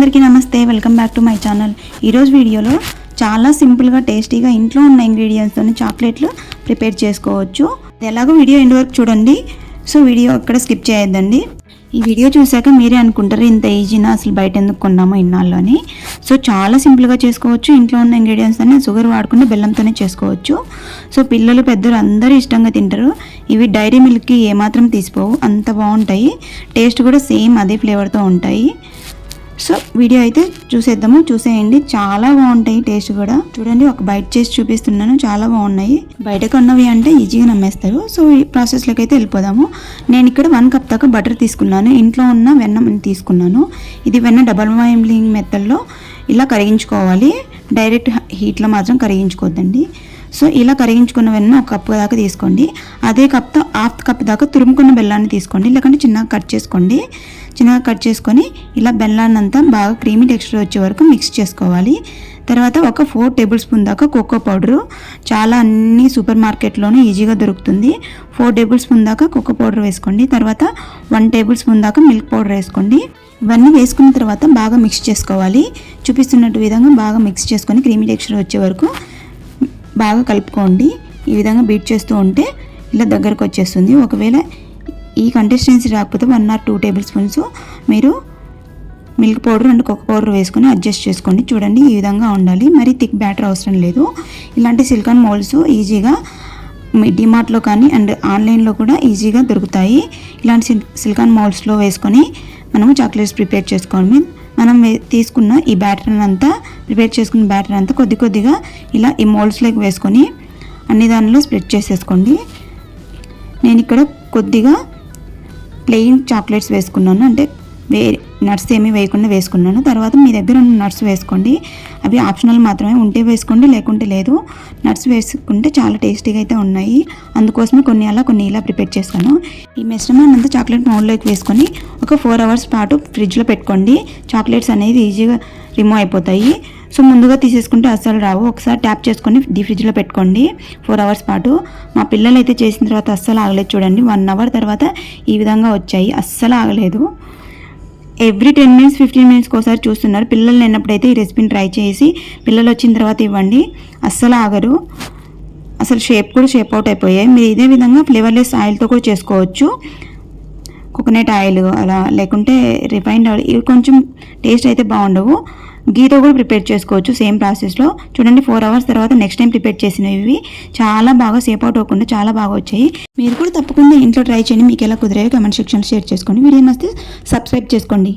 అందరికీ నమస్తే welcome back to my channel. ఈరోజు వీడియోలో చాలా సింపుల్గా టేస్టీగా ఇంట్లో ఉన్న ఇంగ్రీడియంట్స్తో చాక్లెట్లు ప్రిపేర్ చేసుకోవచ్చు. ఎలాగో వీడియో ఎండ్ వరకు చూడండి. సో వీడియో ఇక్కడ స్కిప్ చేయొద్దండి. ఈ వీడియో చూశాక మీరే అనుకుంటారు ఇంత ఈజీనా అసలు బయట ఎందుకు కొన్నామో ఇన్నాళ్ళు అని. సో చాలా సింపుల్గా చేసుకోవచ్చు. ఇంట్లో ఉన్న ఇంగ్రీడియంట్స్ అన్ని షుగర్ వాడకుండా బెల్లంతోనే చేసుకోవచ్చు. సో పిల్లలు పెద్దలు అందరూ ఇష్టంగా తింటారు. ఇవి డైరీ మిల్క్కి ఏమాత్రం తీసిపోవు అంత బాగుంటాయి. టేస్ట్ కూడా సేమ్ అదే ఫ్లేవర్తో ఉంటాయి. సో వీడియో అయితే చూసేద్దాము. చూసేయండి. చాలా బాగుంటాయి టేస్ట్ కూడా. చూడండి ఒక బైట్ చేసి చూపిస్తున్నాను. చాలా బాగున్నాయి. బయటకు ఉన్నవి అంటే ఈజీగా నమ్మేస్తారు. సో ఈ ప్రాసెస్లోకి అయితే వెళ్ళిపోదాము. నేను ఇక్కడ వన్ కప్ దాకా బటర్ తీసుకున్నాను. ఇంట్లో ఉన్న వెన్న తీసుకున్నాను. ఇది వెన్న డబల్ బాయిలింగ్ మెథడ్లో ఇలా కరిగించుకోవాలి. డైరెక్ట్ హీట్లో మాత్రం కరిగించుకోవద్దండి. సో ఇలా కరిగించుకున్న వెన్న ఒక కప్పు దాకా తీసుకోండి. అదే కప్తో హాఫ్ కప్ దాకా తురుముకున్న బెల్లాన్ని తీసుకోండి. లేకుంటే చిన్నగా కట్ చేసుకోండి. చిన్నగా కట్ చేసుకొని ఇలా బెల్లాన్ని అంతా బాగా క్రీమీ టెక్స్చర్ వచ్చే వరకు మిక్స్ చేసుకోవాలి. తర్వాత ఒక ఫోర్ టేబుల్ స్పూన్ దాకా కోకో పౌడరు. చాలా అన్ని సూపర్ మార్కెట్లోనే ఈజీగా దొరుకుతుంది. ఫోర్ టేబుల్ స్పూన్ దాకా కోకో పౌడర్ వేసుకోండి. తర్వాత వన్ టేబుల్ స్పూన్ దాకా మిల్క్ పౌడర్ వేసుకోండి. ఇవన్నీ వేసుకున్న తర్వాత బాగా మిక్స్ చేసుకోవాలి. చూపిస్తున్నట్టు విధంగా బాగా మిక్స్ చేసుకొని క్రీమీ టెక్స్చర్ వచ్చే వరకు బాగా కలుపుకోండి. ఈ విధంగా బీట్ చేస్తూ ఉంటే ఇలా దగ్గరకు వచ్చేస్తుంది. ఒకవేళ ఈ కంటెస్టెన్సీ రాకపోతే one or two tablespoons మీరు milk powder and cocoa powder వేసుకొని అడ్జస్ట్ చేసుకోండి. చూడండి ఈ విధంగా ఉండాలి. మరి థిక్ బ్యాటర్ అవసరం లేదు. ఇలాంటి సిలికాన్ మోల్డ్స్ ఈజీగా మీ డిమార్ట్లో కానీ అండ్ ఆన్లైన్లో కూడా ఈజీగా దొరుకుతాయి. ఇలాంటి సిలికాన్ మోల్డ్స్లో వేసుకొని మనము చాక్లెట్స్ ప్రిపేర్ చేసుకోవాలి మనం తీసుకున్న ఈ బ్యాటర్ అంతా ప్రిపేర్ చేసుకున్న బ్యాటర్ అంతా కొద్ది కొద్దిగా ఇలా ఈ మోల్డ్స్లోకి వేసుకొని అన్ని దానిలో స్ప్రెడ్ చేసేసుకోండి. నేను ఇక్కడ కొద్దిగా ప్లెయిన్ చాక్లెట్స్ వేసుకున్నాను. అంటే వేరే నట్స్ ఏమీ వేయకుండా వేసుకున్నాను. తర్వాత మీ దగ్గర ఉన్న నట్స్ వేసుకోండి. అవి ఆప్షనల్ మాత్రమే ఉంటే వేసుకోండి లేకుంటే లేదు. నట్స్ వేసుకుంటే చాలా టేస్టీగా అయితే ఉన్నాయి. అందుకోసమే కొన్ని అలా కొన్ని ఇలా ప్రిపేర్ చేస్తాను ఈ మిశ్రమాన్ని అంతా చాక్లెట్ మౌల్డ్లోకి వేసుకొని ఒక ఫోర్ అవర్స్ పాటు ఫ్రిడ్జ్లో పెట్టుకోండి. చాక్లెట్స్ అనేది ఈజీగా రిమూవ్ అయిపోతాయి. సో ముందుగా తీసేసుకుంటే అస్సలు రావు. ఒకసారి ట్యాప్ చేసుకొని డీ ఫ్రిడ్జ్లో పెట్టుకోండి ఫోర్ అవర్స్ పాటు. మా పిల్లలు అయితే చేసిన తర్వాత అస్సలు ఆగలేదు చూడండి. వన్ అవర్ తర్వాత ఈ విధంగా వచ్చాయి. అస్సలు ఆగలేదు. ఎవ్రీ టెన్ మినిట్స్ ఫిఫ్టీన్ మినిట్స్కి ఒకసారి చూస్తున్నారు. పిల్లలు లేనప్పుడైతే ఈ రెసిపీని ట్రై చేసి పిల్లలు వచ్చిన తర్వాత ఇవ్వండి. అస్సలు ఆగరు. అసలు షేప్ కూడా షేప్ అవుట్ అయిపోయాయి. మీరు ఇదే విధంగా ఫ్లేవర్లెస్ ఆయిల్తో కూడా చేసుకోవచ్చు. కోకోనట్ ఆయిల్ అలా లేకుంటే రిఫైన్డ్ ఆయిల్ ఇవి కొంచెం టేస్ట్ అయితే బాగుండవు. గీతో కూడా ప్రిపేర్ చేసుకోవచ్చు సేమ్ ప్రాసెస్లో చూడండి ఫోర్ అవర్స్ తర్వాత నెక్స్ట్ టైం ప్రిపేర్ చేసినవి ఇవి. చాలా బాగా సేప్ అవుట్ అవ్వకుండా చాలా బాగా వచ్చాయి. మీరు కూడా తప్పకుండా ఇంట్లో ట్రై చేయండి. మీకు ఎలా కుదిరాయో కమెంట్ సెక్షన్ షేర్ చేసుకోండి. వీడియో నచ్చితే సబ్స్క్రైబ్ చేసుకోండి.